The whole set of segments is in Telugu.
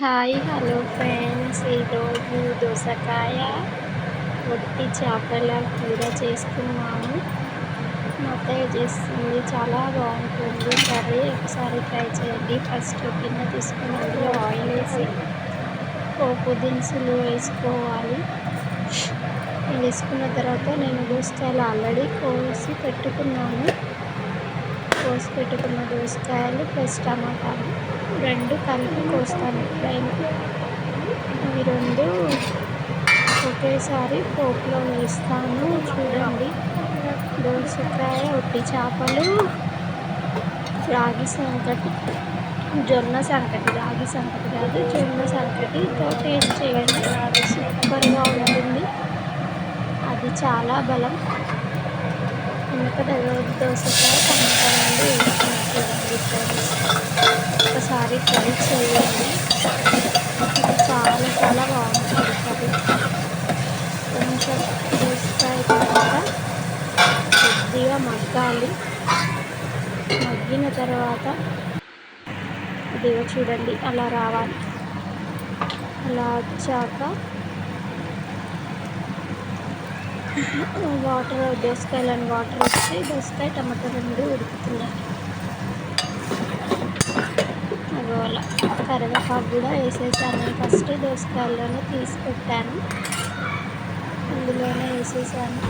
Hi hello friends. ఈరోజు దోసకాయ ఒట్టి చేపల కూర చేసుకున్నాము. మా అత్తయ్య చేస్తుంది. చాలా బాగుంటుంది. కర్రీ ఒకసారి ట్రై చేయండి. ఫస్ట్ కింద తీసుకుని అందులో ఆయిల్ వేసి పోపు దినుసులు వేసుకోవాలి. వేసుకున్న తర్వాత నేను దోసకాయలు ఆల్రెడీ కోసి పెట్టుకున్నాను. కోసి పెట్టుకున్న దోసకాయలు ప్లస్ టమాటాలు. రెండు కలిపి కోస్తాను. ఎప్పుడైనా అవి రెండు ఒకేసారి పోపులో వేస్తాను. చూడండి. దోసకాయ ఒట్టి చేపలు రాగి సంకటి జొన్న సంకటి రాగి సంకటి కాదు జొన్న సంకటితో టేస్ట్ చేయండి? అది సూపర్గా ఉంటుంది. అది చాలా బలం. ఎందుకంటే దోసకాయ టమాటా రెండు ఒకసారి ట్రై చేయండి. చాలా చాలా బాగుంటుంది కర్రీ. కొంచెం దోసకాయ తర్వాత కొద్దిగా మగ్గాలి. మగ్గిన తర్వాత ఇదిగో చూడండి అలా రావాలి. అలా వచ్చాక వాటర్ దోసకాయలని వాటర్ వస్తే దోసకాయ టమాటా రెండు ఉడుకుతున్నాయి. అలా కరివేపాకు కూడా వేసేసాను. ఫస్ట్ దోసకాయల్లోనే తీసి పెట్టాను అందులోనే వేసేసాను.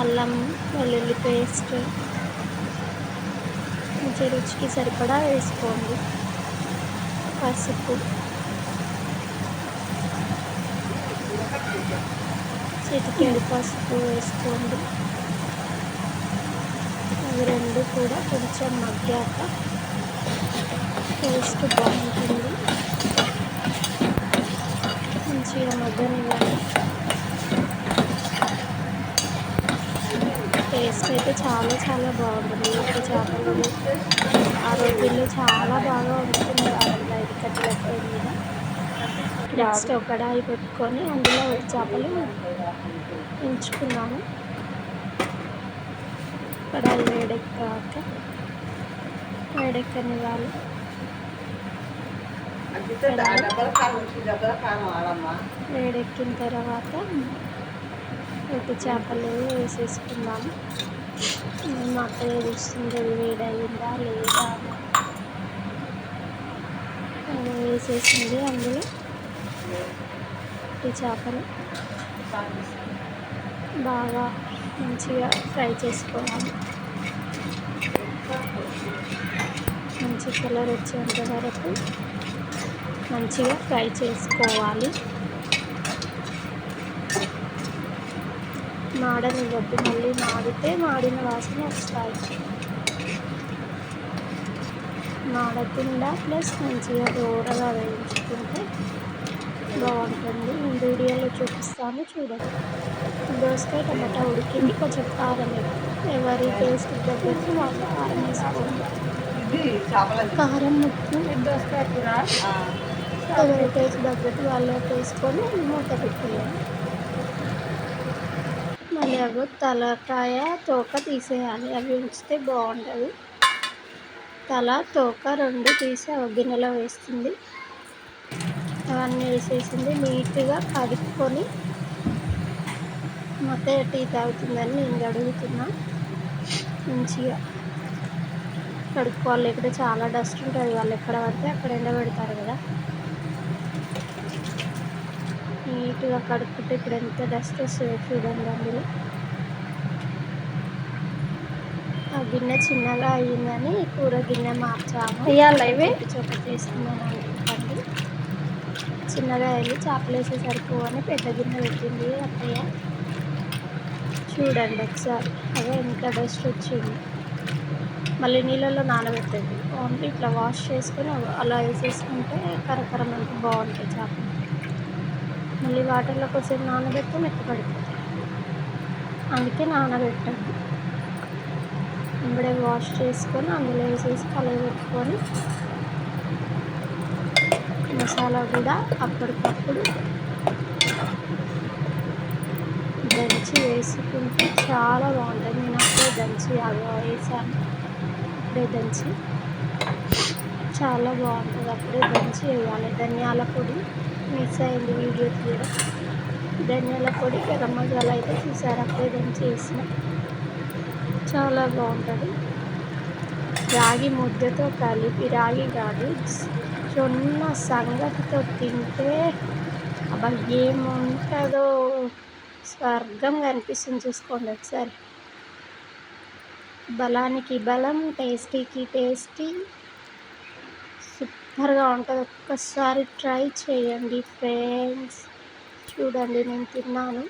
అల్లం వెల్లుల్లి పేస్ట్ మంచి రుచికి సరిపడా వేసుకోండి. పసుపు చిటికెడు పసుపు వేసుకోండి. రెండు కూడా కొంచెం మగ్గాక టేస్ట్ బాగుంటుంది. మంచిగా మగ్గనివ్వాలి. టేస్ట్ అయితే చాలా చాలా బాగుంటుంది. ఉప్పు చేపలు ఆ రోజుల్లో చాలా బాగా ఉంటుంది. బయట కట్టెల పొయ్యి మీద నెక్స్ట్ ఒకడాయి పెట్టుకొని అందులో చేపలు ఉంచుకున్నాము కడాయి వేడెక్కాక వేడెక్కనివ్వాలి. వేడెక్కిన తర్వాత ఉప్పు చేపలు వేసేసుకున్నాము మా అత్తయ్య చూస్తుంది వేడయిందా లేదా వేసేసింది అందులో ఈ చేపలు. బాగా మంచిగా ఫ్రై చేసుకోవాలి. మంచి కలర్ వచ్చేంత వరకు మంచిగా ఫ్రై చేసుకోవాలి. మాడనివ్వద్దు మళ్ళీ మాడితే మాడిన వాసన వస్తాయి. మాడకుండా ప్లస్ మంచిగా దూరగా వేయించుకుంటే బాగుంటుంది నేను వీడియోలో చూపిస్తాను చూడండి. దోసకాయ టమాటా ఉడికింది కొంచెం కారం ఎవరి టేస్ట్ తగ్గట్టు వాళ్ళు కారం వేసుకోండి కారం ముక్కు దోసకాయ ఎవరి టేస్ట్ తగ్గట్టు వాళ్ళు వేసుకొని మూత పెట్టేయాలి మళ్ళీ అవి తలకాయ తోక తీసేయాలి. అవి ఉంచితే బాగుంటుంది తల తోక రెండు తీసి ఒక గిన్నెలో వేస్తుంది. అవన్నీ వేసేసింది నీట్గా కడుక్కొని మొత్తం టీ తాగుతుందని నేను అడుగుతున్నా. మంచిగా కడుక్కోవాలి లేకపోతే చాలా డస్ట్ ఉంటుంది వాళ్ళు ఎక్కడ పడితే అక్కడ ఎండబెడతారు కదా. నీట్గా కడుక్కుంటే ఇప్పుడు ఎంత డస్ట్ వస్తుందో చూడండి అందులో. ఆ గిన్నె చిన్నగా అయ్యిందని కూర గిన్నె మార్చాము. ఇవాళ ఇవి? చొక్క తీసుకున్నాను చిన్నగా వెళ్ళి చేపలు వేసే సరిపోవని పెద్ద గిన్నె పెట్టింది అత్తయ్య. చూడండి ఒకసారి. అదే ఎంత డస్ట్ వచ్చింది. మళ్ళీ నీళ్ళలో నానబెట్టండి. ఓన్లీ ఇట్లా వాష్ చేసుకొని అలా వేసేసుకుంటే కరకరం అంత బాగుంటుంది చేపలు. మళ్ళీ వాటర్లో కొంచెం నానబెడితే మెత్తపడిపోతాయి అందుకే నానబెట్టండి ఇప్పుడే వాష్ చేసుకొని అందులో వేసేసి కలగబెట్టుకొని మసాలా కూడా అప్పటికప్పుడు దంచి వేసుకుంటే చాలా బాగుంటుంది. నేను అప్పుడే దంచి అలా వేసాను. అప్పుడే దంచి చాలా బాగుంటుంది. అప్పుడే దంచి వేయాలి. ధనియాల పొడి మిక్స్ అయింది వీడియో తీయడం. ధనియాల పొడి గరం మసాలా అయితే చూసారు? అప్పుడే దంచి వేసిన. చాలా బాగుంటుంది. రాగి ముద్దతో కలిపి రాగి కాదు జొన్న సంగటితో తింటే అబ్బా ఏముంటుందో స్వర్గం కనిపిస్తుంది చూసుకోండి ఒకసారి బలానికి బలం టేస్టీకి టేస్టీ సూపర్గా ఉంటుంది ఒక్కసారి ట్రై చేయండి ఫ్రెండ్స్ చూడండి నేను తిన్నాను